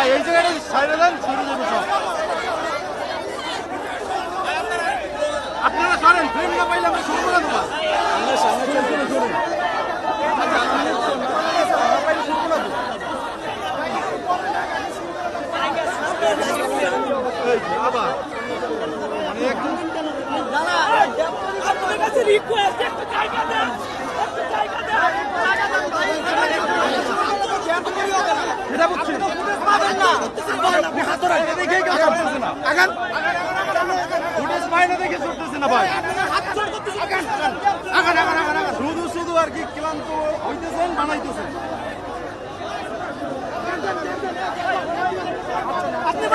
ভাই, এই জায়গাটা সাইডে দেন সরে যাবে সব। আপনারা সরেন ফ্রেম না পাইলে আমরা শুরু করে দেবো। এই যে, আবার মানে একদম আপনাদের কাছে রিকোয়েস্ট একটা জায়গা দেন একটা জায়গা দেন জায়গা দেন ভাই এটা বুঝছি আপনি হাত ধরেন এটা দেখেই কেউ চড়তেছে না আগান ফুটেজ পায় না আগান শুধু শুধু আর কি ক্লান্ত হইতেছেন বানাইতেছেন। আপনি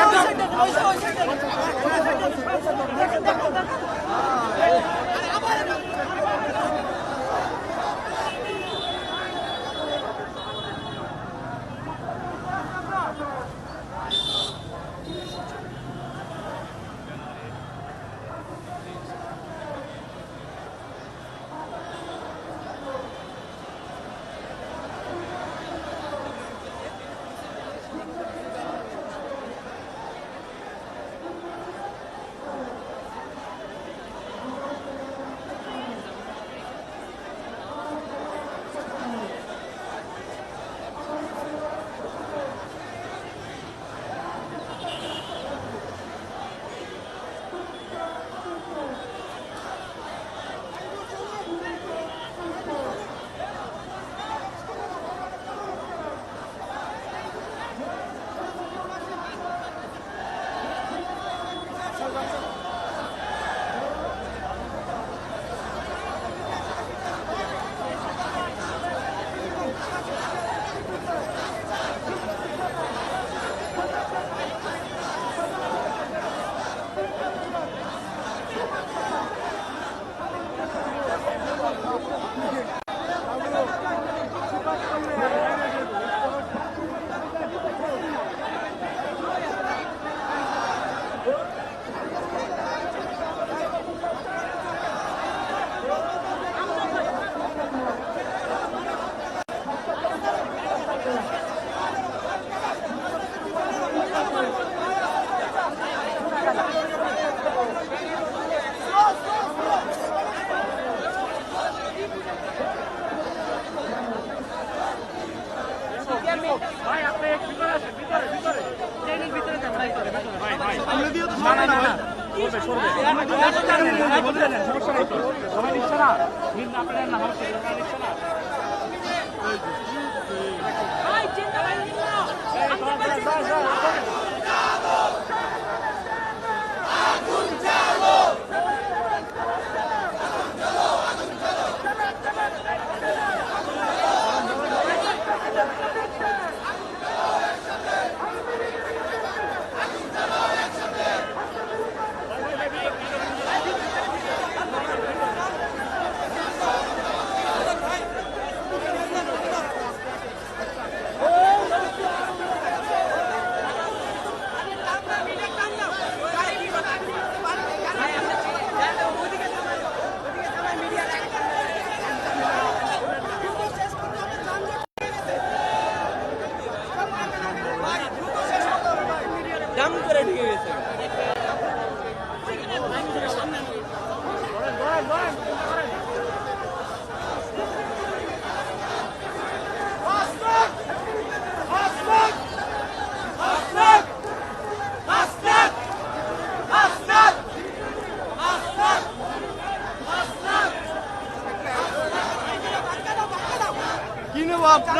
না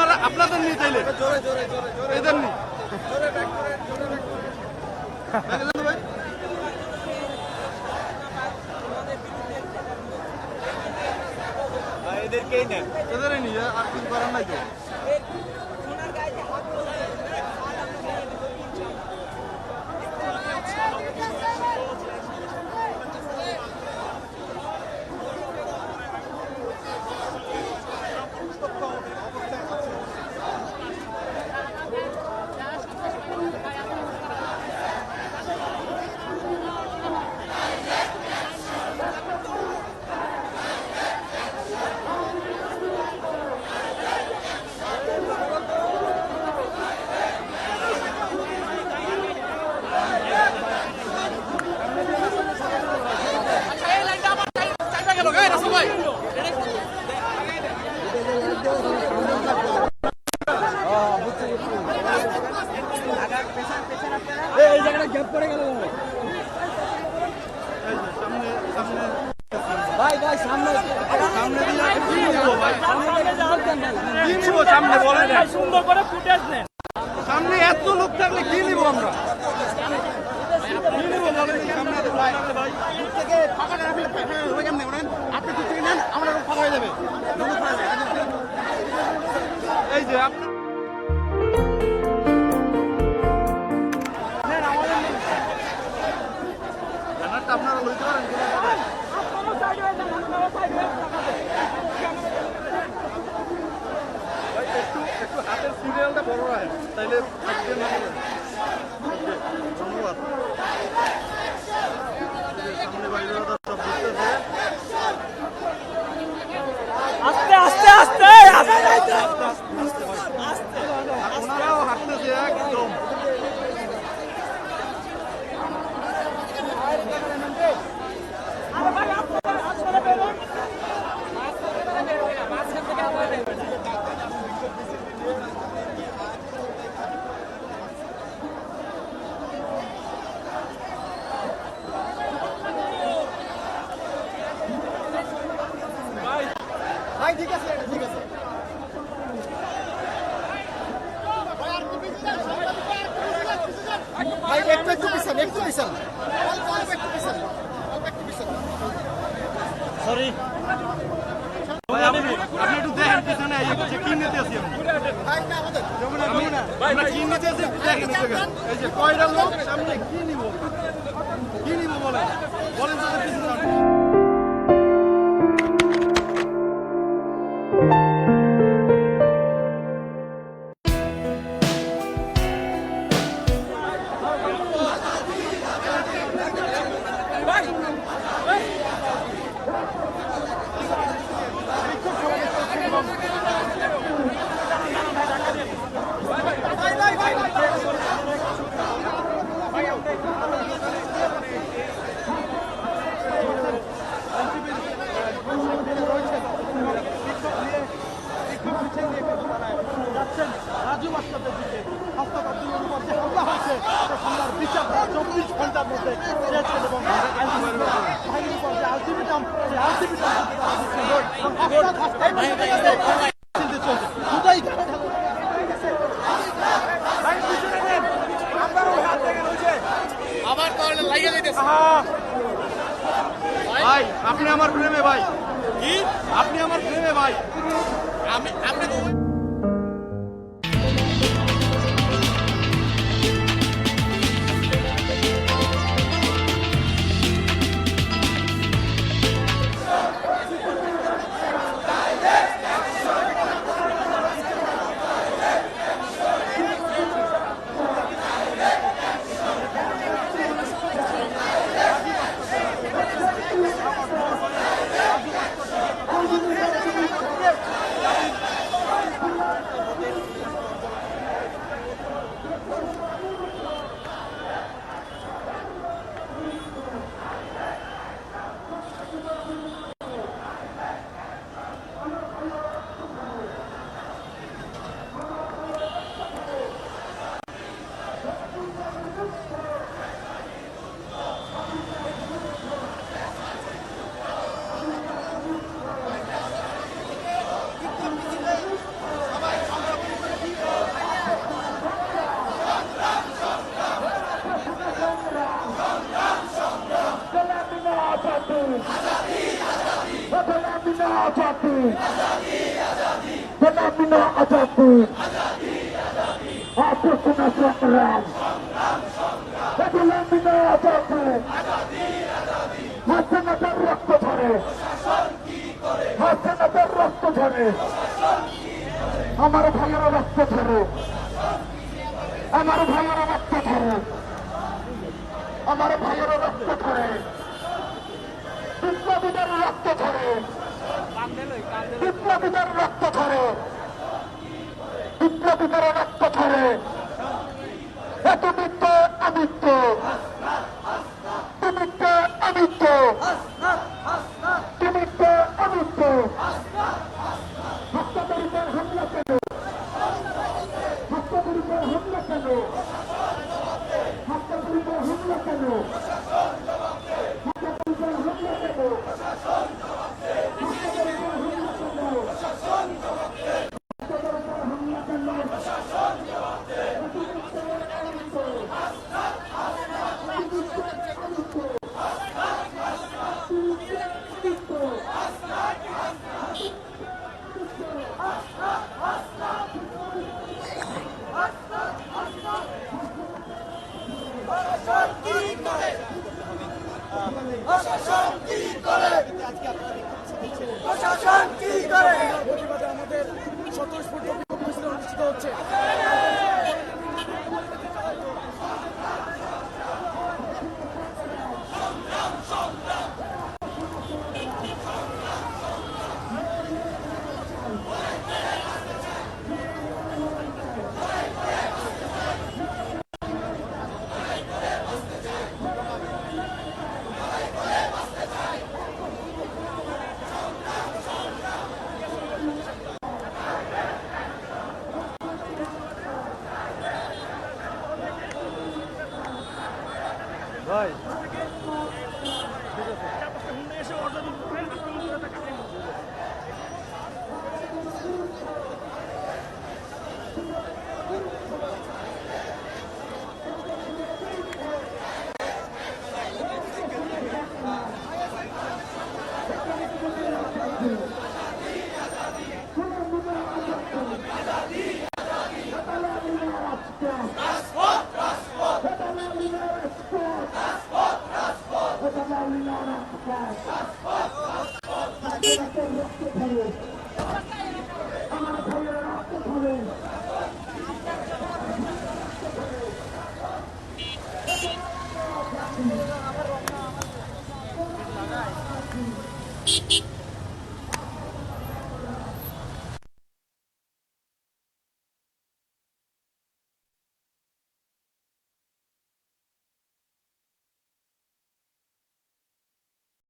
আপনারা আপনাদের নিয়ে চাইলে এদের নি এদেরকেই নেন এদেরই নিয়ে আর কিছু করার নাই তো। সামনে বলেন সুন্দর করে ফুটেজ নেন। সামনে এত লোক থাকলে কি নিব আমরা? আপনি নেন আমরা ফাঁকা হয়ে যাবে। এই যে আপনি ভাই ঠিক আছে ঠিক আছে। ভাই একটু একটু পিছান একটু পিছান। সরি ভাই আপনি আপনি একটু দেখেন পিছনে যে কি নিতে আসি আমি। আমরা কি নিতে আসি দেখেন এই যে কয়টা লোক সামনে কি নিব? কি নিব বলেন? বলেন তো পিছনে। ভাই আপনি আমার প্রেমে ভাই। কি? আপনি আমার প্রেমে ভাই। আমি আপনি Phenomena আজাদি অপরচনা সংগ্রাম Phenomena আজাদি হাসনাদের রক্ত ঝরে হাসনাদের রক্ত ঝরে আমার ভাইয়েরা রক্ত ঝরে আমার ভাইয়েরা রক্ত ঝরে আমার ভাইয়েরা রক্ত ঝরে রক্ত ঝরে বিপ্লবীদের রক্ত ধরে। বিপ্লবীদের রক্ত ধরে। এত মিত্র আমিত্য তুমিত্য আমিত্য তুমিত্য আমিত্য